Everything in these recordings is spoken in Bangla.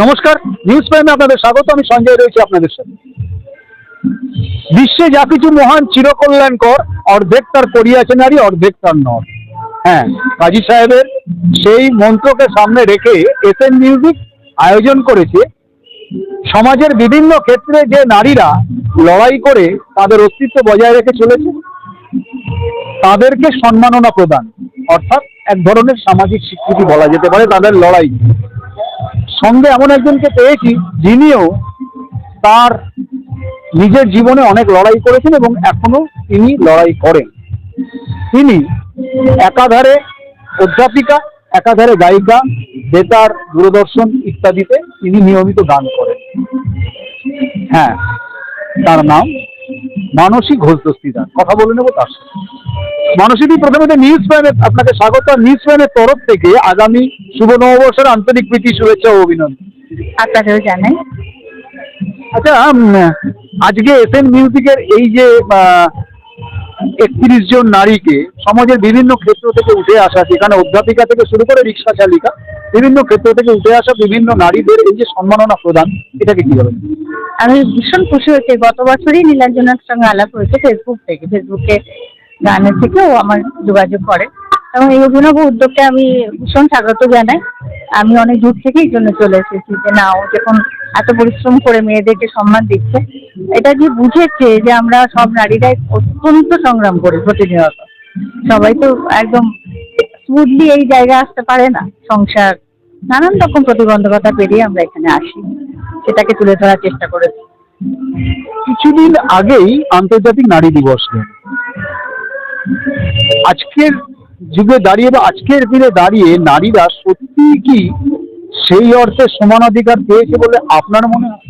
নমস্কার নিউজ প্রাইমে আপনাদের স্বাগত, আমি সঞ্জয় রয়েছি আপনাদের সাথে। বিশ্বে যা কিছু মহান চিরকল্যাণকর, অর্ধেক তার করিয়াছে নারী, অর্ধেক তার নর। হ্যাঁ কাজী সাহেবের সেই মন্ত্রকে সামনে রেখে এস এন মিউজিক আয়োজন করেছে। সমাজের বিভিন্ন ক্ষেত্রে যে নারীরা লড়াই করে তাদের অস্তিত্ব বজায় রেখে চলেছে, তাদেরকে সম্মাননা প্রদান, অর্থাৎ এক ধরনের সামাজিক স্বীকৃতি বলা যেতে পারে তাদের লড়াই। সঙ্গে এমন একজনকে পেয়েছি, যিনিও তার নিজের জীবনে অনেক লড়াই করেছেন এবং এখনও তিনি লড়াই করেন। তিনি একাধারে অধ্যাপিকা, একাধারে গায়িকা, বেতার, দূরদর্শন ইত্যাদিতে তিনি নিয়মিত গান করেন। হ্যাঁ তার নাম মানসী ঘোষ দস্তিদার। কথা বলে নেব তার সাথে। মানসীদি প্রথমত নিউজ প্যানে আপনাকে স্বাগত। নিউজ প্যানের তরফ থেকে আগামী শুভ নববর্ষের আন্তরিক প্রীতি শুভেচ্ছা ও অভিনন্দন। আপনাদেরও জানাই। আচ্ছা আজকে এস এন মিউজিকের এই যে একত্রিশ জন নারীকে সমাজের বিভিন্ন ক্ষেত্র থেকে উঠে আসা সেখানে অধ্যাপিকা থেকে শুরু করে রিক্সা চালিকা বিভিন্ন ক্ষেত্র থেকে উঠে আসা বিভিন্ন নারীদের এই যে সম্মাননা প্রদান এটাকে কি বলেন? আমি ভীষণ খুশি হয়েছি। গত বছরই নীলাঞ্জনার সঙ্গে আলাপ হয়েছে ফেসবুক থেকে। ফেসবুকে গানের থেকে ও আমার যোগাযোগ করে। এবং এই অভিনব উদ্যোগকে আমি ভীষণ স্বাগত জানাই। আমি অনেক দূর থেকেই জন্য চলে এসেছি যে না, ও যখন এত পরিশ্রম করে মেয়েদেরকে সম্মান দিচ্ছে, এটা যে বুঝেছে যে আমরা সব নারীরাই অত্যন্ত সংগ্রাম করি প্রতিনিয়ত। সবাই তো একদম স্মুথলি এই জায়গায় আসতে পারে না। সংসার, নানান রকম প্রতিবন্ধকতা পেরিয়ে আমরা এখানে আসি। সেটাকে তুলে ধরার চেষ্টা করেছি। কিছুদিন আগেই আন্তর্জাতিক নারী দিবস আজকের যুগে দাঁড়িয়ে বা আজকের দিনে দাঁড়িয়ে নারীরা সত্যি কি সেই অর্থে সমান অধিকার পেয়েছে বলে আপনার মনে হয়?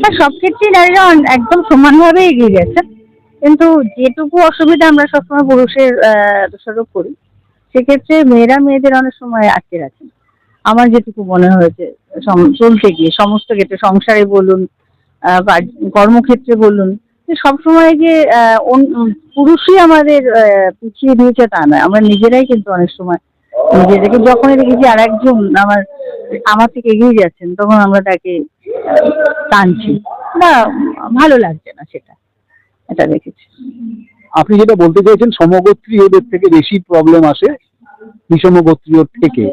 হ্যাঁ সব ক্ষেত্রেই নারীরা একদম সমানভাবে এগিয়ে গেছে। কিন্তু যেটুকু অসুবিধা আমরা সবসময় পুরুষের দোষারোপ করি, সেক্ষেত্রে মেয়েরা মেয়েদের অনেক সময় আটকে রাখে। আমার যেটুকু মনে হয়েছে চলতে গিয়ে, সমস্ত ক্ষেত্রে, সংসারে বলুন কর্মক্ষেত্রে বলুন সবসময় যে পুরুষই আমাদের পিছিয়ে দিয়েছে তা নয়। আমরা নিজেরাই কিন্তু অনেক সময় নিজেদেরকে যখনই দেখি যে আর একজন আমার আমার থেকে এগিয়ে যাচ্ছেন, তখন আমরা তাকে টানছি। না, ভালো লাগছে না সেটা, এটা দেখেছি। আপনি যেটা বলতে চাইছেন সমগোত্রীয়দের থেকে বেশি প্রবলেম আসে বিষমগোত্রীয় থেকে।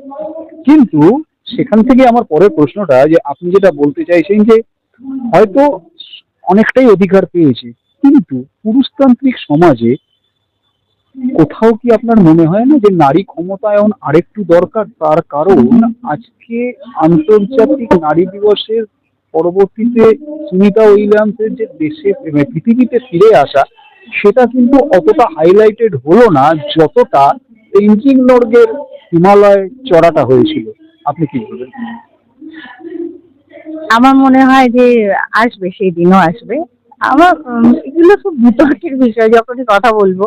কিন্তু সেখান থেকে আমার পরের প্রশ্নটা যে আপনি যেটা বলতে চাইছেন যে হয়তো অনেকটাই অধিকার পেয়েছে। কিন্তু পুরুষতান্ত্রিক সমাজে কোথাও কি আপনার মনে হয় না যে নারী ক্ষমতায়ন আরেকটু দরকার? তার কারণ আজকে আন্তর্জাতিক নারী দিবসের পরবর্তীতে সুনিতা উইলিয়ামসের যে দেশে মানে পৃথিবীতে ফিরে আসা, সেটা কিন্তু অতটা হাইলাইটেড হলো না যতটা তেঞ্জিং নর্গের হিমালয় চড়াটা হয়েছিল। আপনি কি বলবেন? আমার মনে হয় যে আসবে, সেই দিনও আসবে। আমার এগুলো খুব বিতর্কের বিষয় যখনই কথা বলব।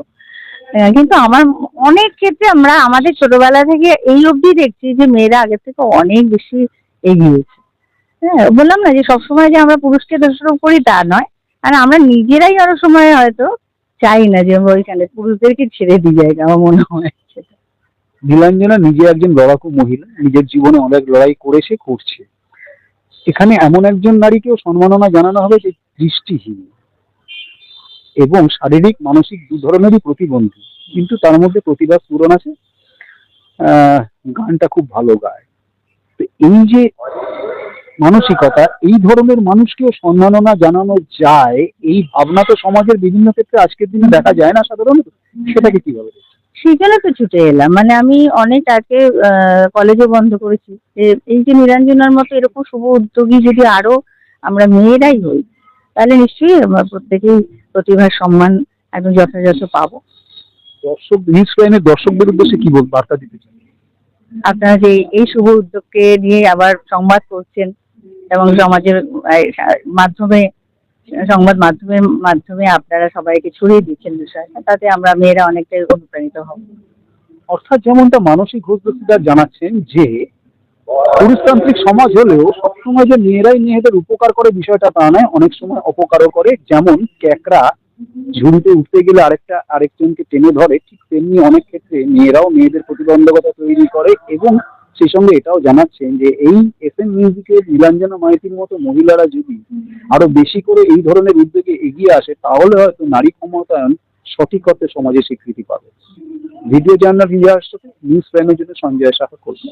কিন্তু আমার অনেক ক্ষেত্রে আমরা আমাদের ছোটবেলা থেকে এই অবধি দেখছি যে মেয়েরা আগের থেকে অনেক বেশি এগিয়েছে হ্যাঁ বললাম না যে সবসময় যে আমরা পুরুষকে দোষারোপ করি তা নয়। আর আমরা নিজেরাই আরও সময় হয়তো চাই না যে আমরা ওইখানে পুরুষদেরকে ছেড়ে দিই জায়গা আমার মনে হয়। নীলাঞ্জনা নিজে একজন লড়াকু মহিলা, নিজের জীবনে অনেক লড়াই করেছে, করছে। এখানে এমন একজন নারীকেও সম্মাননা জানানো হবে যে দৃষ্টিহীন এবং শারীরিক, মানসিক দু ধরনেরই প্রতিবন্ধী। কিন্তু তার মধ্যে প্রতিভা পূরণ আছে। গানটা খুব ভালো গায়। তো এই যে মানসিকতা, এই ধরনের মানুষকেও সম্মাননা জানানো যায়, এই ভাবনা তো সমাজের বিভিন্ন ক্ষেত্রে আজকের দিনে দেখা যায় না সাধারণত। সেটাকে কীভাবে? সেই জন্য তো ছুটে এলাম। মানে আমি অনেক আগে কলেজে বন্ধ করেছি। এই যে নিরঞ্জনার মতো এরকম শুভ উদ্যোগী যদি আরও আমরা মেয়েরাই হই তাহলে নিশ্চয়ই আমরা প্রত্যেকেই প্রতিভার সম্মান একদম যথাযথ পাবো। দর্শক নিউজ লাইনের দর্শকদের উদ্দেশ্যে কি বল বার্তা দিতে চান? আপনারা যে এই শুভ উদ্যোগকে নিয়ে আবার সংবাদ করছেন এবং সমাজের মাধ্যমে সংবাদ মাধ্যমের মাধ্যমে আপনারা সবাইকে ছড়িয়ে দিচ্ছেন বিষয়টা তাতে আমরা মেয়েরা অনেকটাই অনুপ্রাণিত হব। অর্থাৎ যেমনটা মানসিক ঘোষ জানাচ্ছেন যে, পুরুষতান্ত্রিক সমাজ হলেও সবসময় যে মেয়েরাই মেয়েদের উপকার করে বিষয়টা তা নয়, অনেক সময় অপকারও করে। যেমন ক্যাকড়া ঝুড়িতে উঠতে গেলে আরেকটা, আরেকজনকে টেনে ধরে, ঠিক তেমনি অনেক ক্ষেত্রে মেয়েরাও মেয়েদের প্রতিবন্ধকতা তৈরি করে এবং সেই সঙ্গে এটাও জানাচ্ছেন যে এই এস এম মিউজিকের নীলাঞ্জনা মাইতির মতো মহিলারা যদি আরও বেশি করে এই ধরনের উদ্যোগে এগিয়ে আসে, তাহলে হয়তো নারী ক্ষমতায়ন সঠিক অর্থে সমাজে স্বীকৃতি পাবে। ভিডিও জার্নাল ইন্ডিয়ার সাথে নিউজ প্রাইমের জন্য সঞ্জয় সাহা কলকাতা